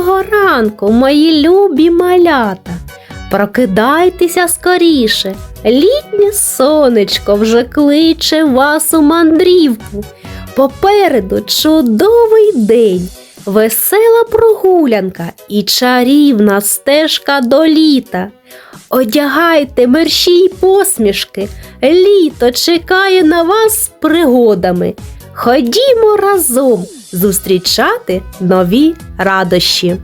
Доброго ранку, мої любі малята. Прокидайтеся скоріше. Літнє сонечко вже кличе вас у мандрівку. Попереду чудовий день, весела прогулянка і чарівна стежка до літа. Одягайте мерщі й посмішки, літо чекає на вас з пригодами. Ходімо разом зустрічати нові радощі.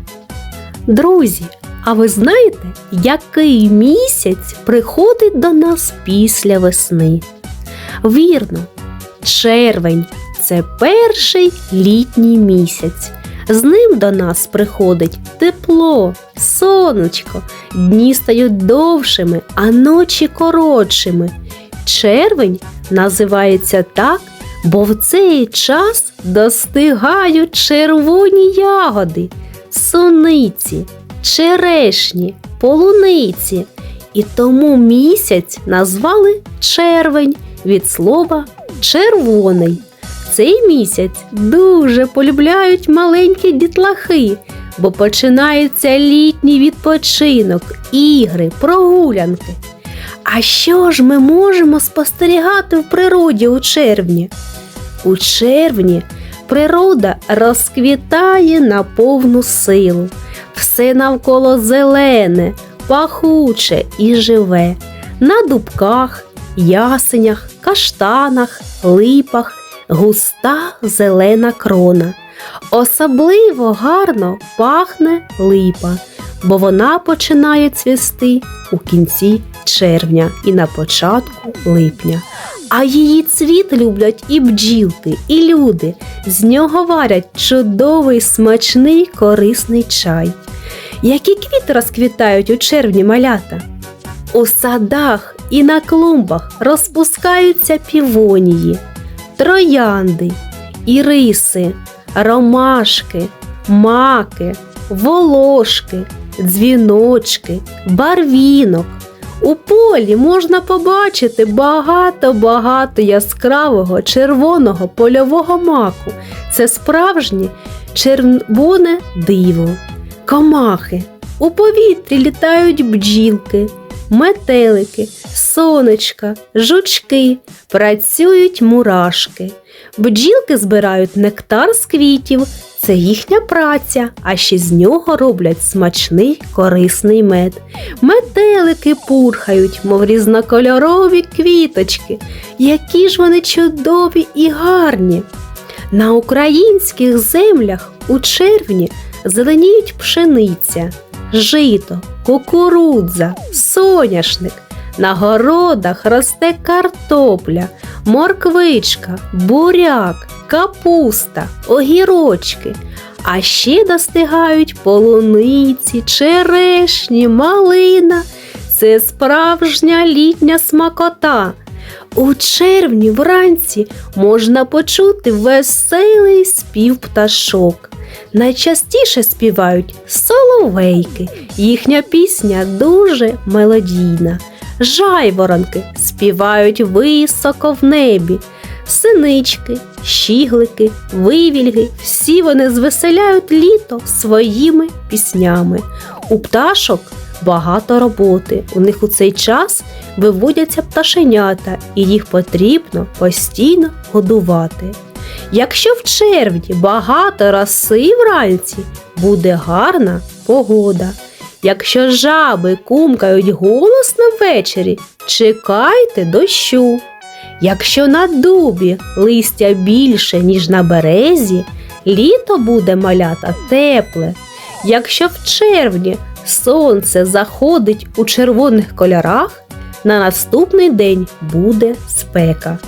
Друзі, а ви знаєте, який місяць приходить до нас після весни? Вірно, червень це перший літній місяць. З ним до нас приходить тепло, сонечко, дні стають довшими, а ночі коротшими. Червень називається так, бо в цей час достигають червоні ягоди, суниці, черешні, полуниці. І тому місяць назвали червень від слова червоний. Цей місяць дуже полюбляють маленькі дітлахи, бо починається літній відпочинок, ігри, прогулянки. А що ж ми можемо спостерігати в природі у червні? У червні природа розквітає на повну силу. Все навколо зелене, пахуче і живе. На дубках, ясенях, каштанах, липах густа зелена крона. Особливо гарно пахне липа, бо вона починає цвісти у кінці червня і на початку липня. А її цвіт люблять і бджілки, і люди. З нього варять чудовий смачний корисний чай. Які квіти розквітають у червні малята? У садах і на клумбах розпускаються півонії, троянди, іриси, ромашки, маки, волошки, дзвіночки, барвінок. У полі можна побачити багато-багато яскравого червоного польового маку. Це справжнє червоне диво. Комахи. У повітрі літають бджілки, метелики, сонечка, жучки, працюють мурашки. Бджілки збирають нектар з квітів, це їхня праця, а ще з нього роблять смачний корисний мед. Метелики пурхають, мов різнокольорові квіточки. Які ж вони чудові і гарні. На українських землях у червні зеленіють пшениця, жито, кукурудза, соняшник. На городах росте картопля, морквичка, буряк, капуста, огірочки. А ще достигають полуниці, черешні, малина. Це справжня літня смакота. У червні вранці можна почути веселий спів пташок. Найчастіше співають соловейки, їхня пісня дуже мелодійна. Жайворонки співають високо в небі. Синички, щіглики, вивільги, всі вони звеселяють літо своїми піснями. У пташок багато роботи. У них у цей час виводяться пташенята, і їх потрібно постійно годувати. Якщо в червні багато роси вранці, буде гарна погода. Якщо жаби кумкають голосно ввечері, чекайте дощу. Якщо на дубі листя більше, ніж на березі, літо буде малята тепле. Якщо в червні сонце заходить у червоних кольорах, на наступний день буде спека.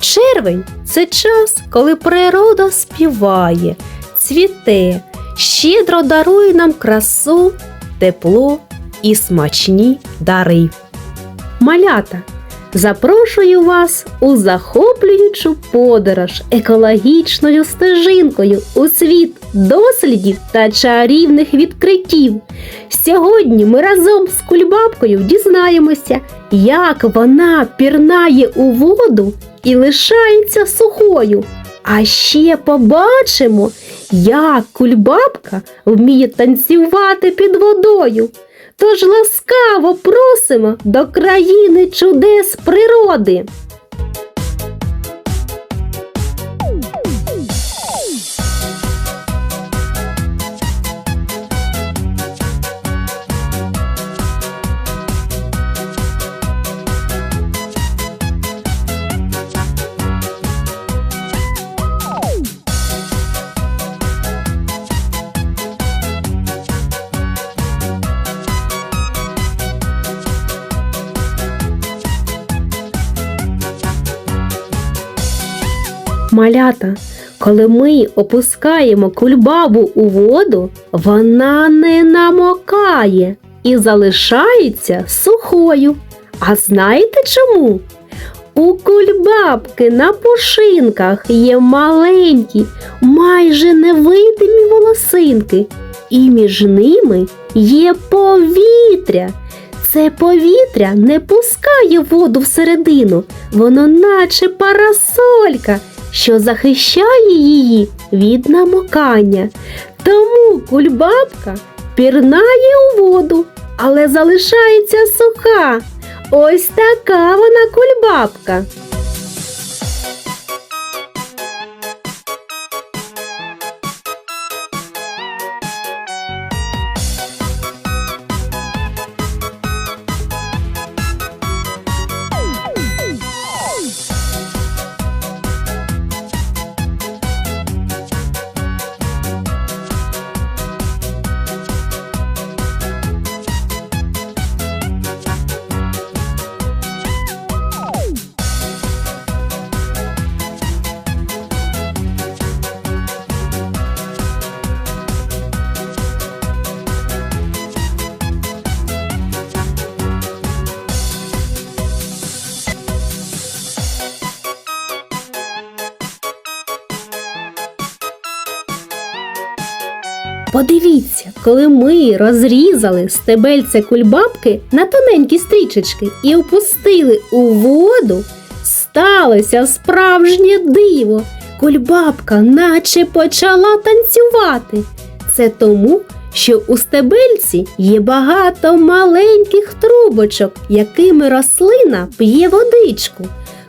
Червень це час, коли природа співає, цвіте, щедро дарує нам красу, тепло і смачні дари. Малята, запрошую вас у захоплюючу подорож екологічною стежинкою у світ дослідів та чарівних відкриттів. Сьогодні ми разом з кульбабкою дізнаємося, як вона пірнає у воду і лишається сухою, А ще побачимо, як кульбабка вміє танцювати під водою. Тож ласкаво просимо до країни чудес природи. Малята, коли ми опускаємо кульбабу у воду, вона не намокає і залишається сухою. А знаєте чому? У кульбабки на пушинках є маленькі, майже невидимі волосинки, і між ними є повітря. Це повітря не пускає воду всередину, воно наче парасолька, що захищає її від намокання. Тому кульбабка пірнає у воду, але залишається суха. Ось така вона кульбабка. Подивіться, коли ми розрізали стебельце кульбабки на тоненькі стрічечки і опустили у воду, сталося справжнє диво. Кульбабка наче почала танцювати. Це тому, що у стебельці є багато маленьких трубочок, якими рослина п'є водичку.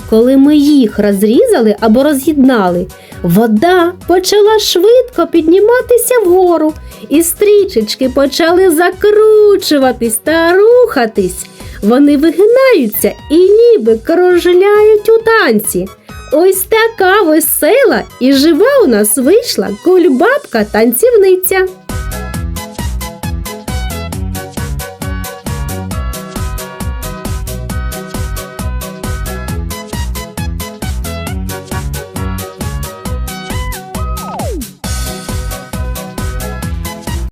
Коли ми їх розрізали або роз'єднали, вода почала швидко підніматися вгору, і стрічечки почали закручуватись та рухатись. Вони вигинаються і ніби кружляють у танці. Ось така весела і жива у нас вийшла кульбабка танцівниця.